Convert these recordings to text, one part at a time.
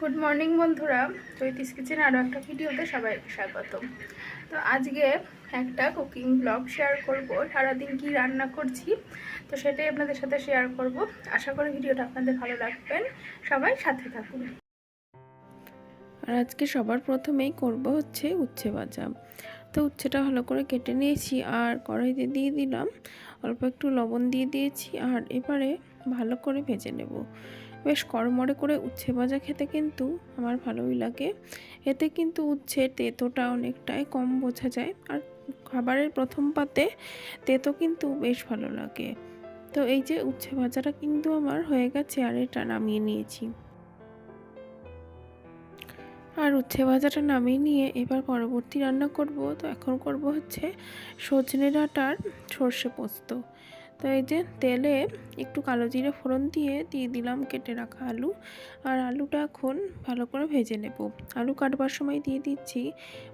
Good morning বন্ধুরা। চৈতিস kitchen আরও একটা ভিডিওতে সবাইকে স্বাগত তো আজকে একটা কুকিং ব্লগ শেয়ার করব। সারাদিন কি রান্না করছি, তো সেটাই আপনাদের সাথে শেয়ার করব। আশা করি ভিডিওটা আপনাদের ভালো লাগবেন সবাই সাথে থাকুন। আর আজকে সবার প্রথমেই করব হচ্ছে উচ্ছে ভাজা। তো উচ্ছেটা ভালো করে কেটে নিয়েছি, আর কড়াইতে দিয়ে দিলাম অল্প একটু লবণ দিয়ে দিয়েছি, আর এবারে ভালো করে ভেজে নেব। বেশ কড়মড়ে করে উচ্ছে ভাজা খেতে কিন্তু আমার ভালোই লাগে। এতে কিন্তু উচ্ছের তেতোটা অনেকটাই কম বোঝা যায় আর খাবারের প্রথম পাতে তেতো কিন্তু বেশ ভালো লাগে। তো এই যে উচ্ছে ভাজাটা কিন্তু আমার হয়ে গেছে আর এটা নামিয়ে নিয়েছি। আর উচ্ছে ভাজাটা নামিয়ে নিয়ে এবার পরবর্তী রান্না করব। তো এখন করব হচ্ছে সজনে ডাঁটার সর্ষে পোস্ত। তো এই যে তেলে একটু কালো জিরে ফোড়ন দিয়ে দিয়ে দিলাম কেটে রাখা আলু। আর আলুটা এখন ভালো করে ভেজে নেব। আলু কাটবার সময় দিয়ে দিচ্ছি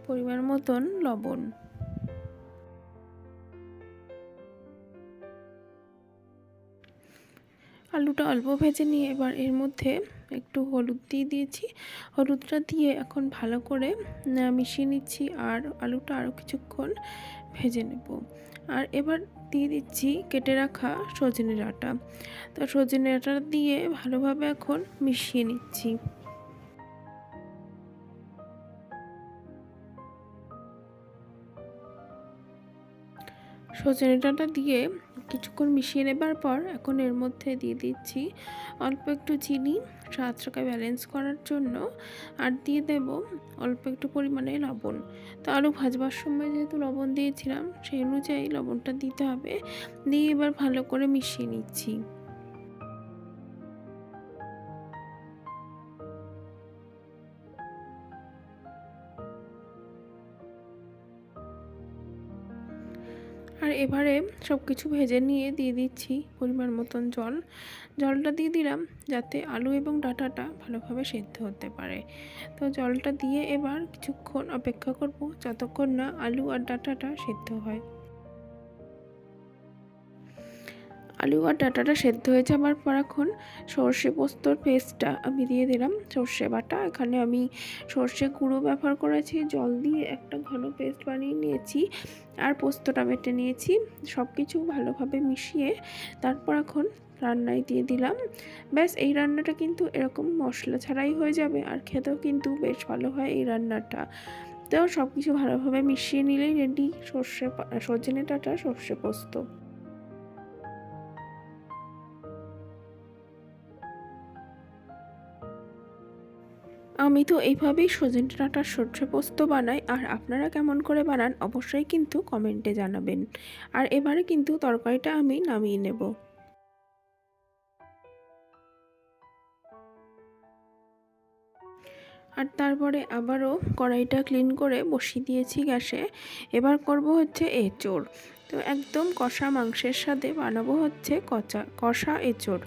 পরিমাণ মতন লবণ। আলুটা অল্প ভেজে নিয়ে এবার এর মধ্যে একটু হলুদ দিয়ে দিয়েছি। হলুদটা দিয়ে এখন ভালো করে মিশিয়ে নিচ্ছি আর আলুটা আরও কিছুক্ষণ ভেজে নেব। আর এবার দিয়ে দিচ্ছি কেটে রাখা সজনে ডাঁটা। তো সজনে ডাঁটা দিয়ে ভালোভাবে এখন মিশিয়ে নিচ্ছি। সজনে ডাঁটা দিয়ে কিছুক্ষণ মিশিয়ে নেবার পর এখন এর মধ্যে দিয়ে দিচ্ছি অল্প একটু চিনি স্বাদটাকে ব্যালেন্স করার জন্য আর দিয়ে দেব অল্প একটু পরিমাণে লবণ। তো আলু ভাজবার সময় যেহেতু লবণ দিয়েছিলাম, সেই অনুযায়ী লবণটা দিতে হবে। দিয়ে এবার ভালো করে মিশিয়ে নিচ্ছি। আর এবারে সব কিছু ভেজে নিয়ে দিয়ে দিচ্ছি পরিমাণ মতন জল। জলটা দিয়ে দিলাম যাতে আলু এবং ডাটাটা ভালোভাবে সেদ্ধ হতে পারে। তো জলটা দিয়ে এবার কিছুক্ষণ অপেক্ষা করব, যতক্ষণ না আলু আর ডাটাটা সেদ্ধ হয়। আলু আর ডাটাটা সেদ্ধ হয়ে যাবার পর এখন সর্ষে পোস্তর পেস্টটা আমি দিয়ে দিলাম। সর্ষে বাটা, এখানে আমি সর্ষে গুঁড়ো ব্যবহার করেছি, জল দিয়ে একটা ঘন পেস্ট বানিয়ে নিয়েছি আর পোস্তটা বেটে নিয়েছি। সব কিছু ভালোভাবে মিশিয়ে তারপর এখন রান্নায় দিয়ে দিলাম। ব্যাস, এই রান্নাটা কিন্তু এরকম মশলা ছাড়াই হয়ে যাবে আর খেতেও কিন্তু বেশ ভালো হয় এই রান্নাটা। তো সব কিছু ভালোভাবে মিশিয়ে নিলেই রেডি সর্ষে সজনে ডাঁটা, সর্ষে পোস্ত। আমি তো এইভাবেই সজনে ডাঁটার সর্ষে পোস্ত বানাই, আর আপনারা কেমন করে বানান অবশ্যই কিন্তু কমেন্টে জানাবেন। আর এবারে কিন্তু তরকারিটা আমি নামিয়ে নেব। আর তারপরে আবারও কড়াইটা ক্লিন করে বসিয়ে দিয়েছি গ্যাসে। এবার করব হচ্ছে এঁচোড়। তো একদম কষা মাংসের সাথে বানাবো হচ্ছে কচা কষা এঁচোড়।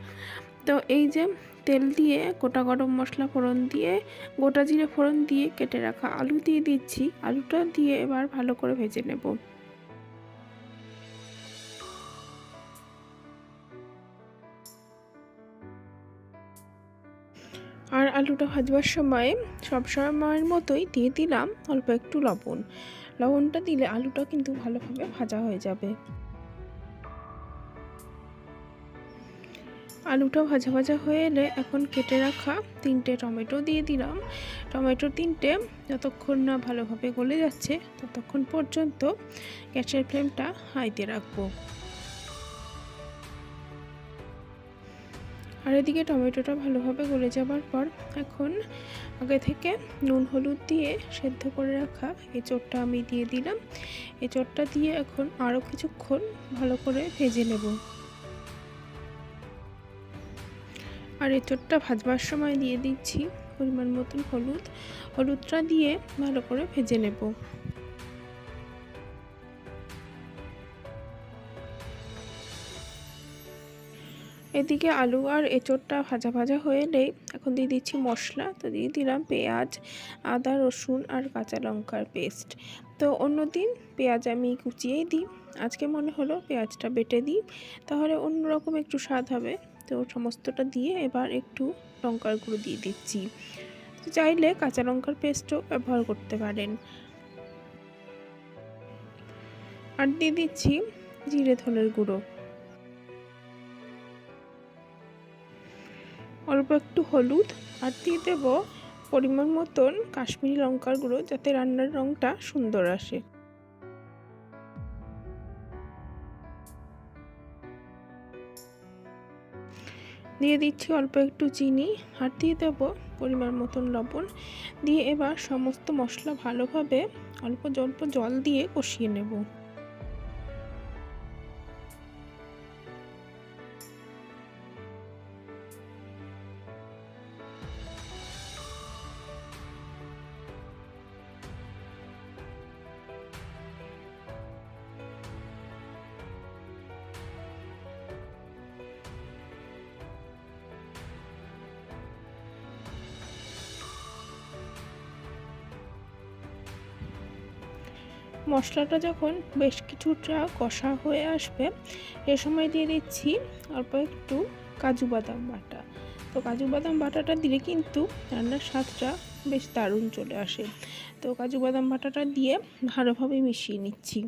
তো এই যে তেল দিয়ে গোটা গরম মশলা ফোড়ন দিয়ে, গোটা জিরে ফোড়ন দিয়ে কেটে রাখা আলু দিয়ে দিচ্ছি। আলুটা দিয়ে এবার ভালো করে ভেজে নেব। আর আলুটা ভাজবার সময় সব সময়ের মতোই দিয়ে দিলাম অল্প একটু লবণ। লবণটা দিলে আলুটা কিন্তু ভালোভাবে ভাজা হয়ে যাবে। আলুটা ভাজা ভাজা হয়ে এলে এখন কেটে রাখা তিনটে টমেটো দিয়ে দিলাম। টমেটো তিনটে যতক্ষণ না ভালোভাবে গলে যাচ্ছে ততক্ষণ পর্যন্ত গ্যাসের ফ্লেমটা হাইতে রাখব। আর এদিকে টমেটোটা ভালোভাবে গলে যাবার পর এখন আগে থেকে নুন, হলুদ দিয়ে সেদ্ধ করে রাখা এঁচোড়টা আমি দিয়ে দিলাম। এঁচোড়টা দিয়ে এখন আরও কিছুক্ষণ ভালো করে ভেজে নেব। আর এঁচোড়টা ভাজবার সময় দিয়ে দিচ্ছি পরিমাণ মতন হলুদ। হলুদটা দিয়ে ভালো করে ভেজে নেব। এদিকে আলু আর এঁচোড়টা ভাজা ভাজা হয়ে এলেই এখন দিয়ে দিচ্ছি মশলা। তো দিয়ে দিলাম পেঁয়াজ, আদা, রসুন আর কাঁচা লঙ্কার পেস্ট। তো অন্যদিন পেঁয়াজ আমি কুচিয়েই দিই। আজকে মনে হলো পেঁয়াজটা বেটে দিই। তাহলে অন্যরকম একটু স্বাদ হবে। তো সমস্তটা দিয়ে এবার একটু লঙ্কার গুঁড়ো দিয়ে দিচ্ছি। চাইলে কাঁচা লঙ্কার পেস্টও ব্যবহার করতে পারেন। আর দিয়ে দিচ্ছি জিরে ধনের গুঁড়ো। অল্প একটু হলুদ আর দিয়ে দেব পরিমাণ মতন কাশ্মীরি লঙ্কার গুঁড়ো যাতে রান্নার রঙটা সুন্দর আসে। দিয়ে দিচ্ছি অল্প একটু চিনি আর দিয়ে দেব পরিমাণ মতন লবণ। দিয়ে এবার সমস্ত মশলা ভালোভাবে অল্প অল্প জল দিয়ে কষিয়ে নেব। মশলাটা যখন বেশ কিছুটা কষা হয়ে আসবে, এ সময় দিয়ে দিচ্ছি অল্প একটু কাজু বাদাম বাটা। তো কাজু বাদাম বাটাটা দিলে কিন্তু রান্নার স্বাদটা বেশ দারুণ চলে আসে। তো কাজু বাদাম বাটাটা দিয়ে ভালোভাবে মিশিয়ে নিচ্ছি।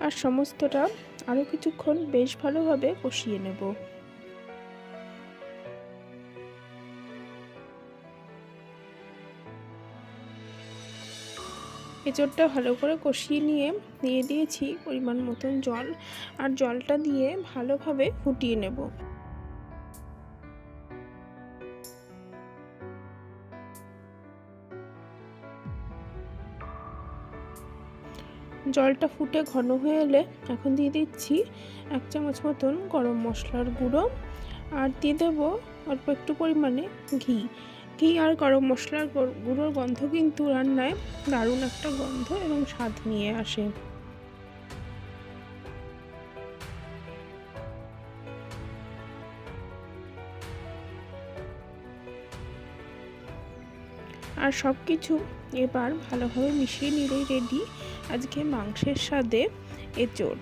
আর সমস্তটা আরও কিছুক্ষণ বেশ ভালোভাবে কষিয়ে নেব। এঁচড়টা ভালো করে কষিয়ে নিয়ে, দিয়ে দিয়েছি পরিমাণ মতন জল, আর জলটা দিয়ে ভালোভাবে ফুটিয়ে নেব। জলটা ফুটে ঘন হয়ে এলে এখন দিয়ে দিচ্ছি এক চামচ মতন গরম মশলার গুঁড়ো আর দিয়ে দেবো অল্প একটু পরিমাণে ঘি। ঘি আর গরম মশলার গুঁড়োর গন্ধ কিন্তু রান্নায় দারুণ একটা গন্ধ এবং স্বাদ নিয়ে আসে। আর সব কিছু এবার ভালোভাবে মিশিয়ে নিলেই রেডি আজকে মাংসের স্বাদে এঁচড়।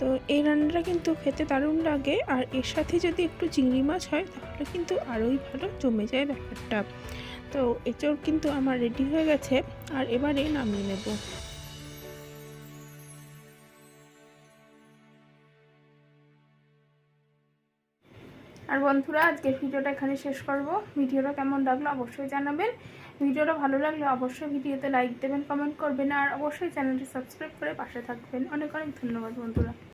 তো এই রান্নাটা কিন্তু খেতে দারুণ লাগে আর এর সাথে যদি একটু চিংড়ি মাছ হয়, তাহলে কিন্তু আরোই ভালো জমে যায় ব্যাপারটা। তো এঁচড় কিন্তু আমার রেডি হয়ে গেছে আর এবারে নামিয়ে নেব। আর বন্ধুরা, আজকের ভিডিওটা এখানে শেষ করব। ভিডিওটা কেমন লাগল অবশ্যই জানাবেন। ভিডিওটা ভালো লাগলে অবশ্যই ভিডিওতে লাইক দেবেন কমেন্ট করবেন, আর অবশ্যই চ্যানেলটি সাবস্ক্রাইব করে পাশে থাকবেন। অনেক অনেক ধন্যবাদ বন্ধুরা।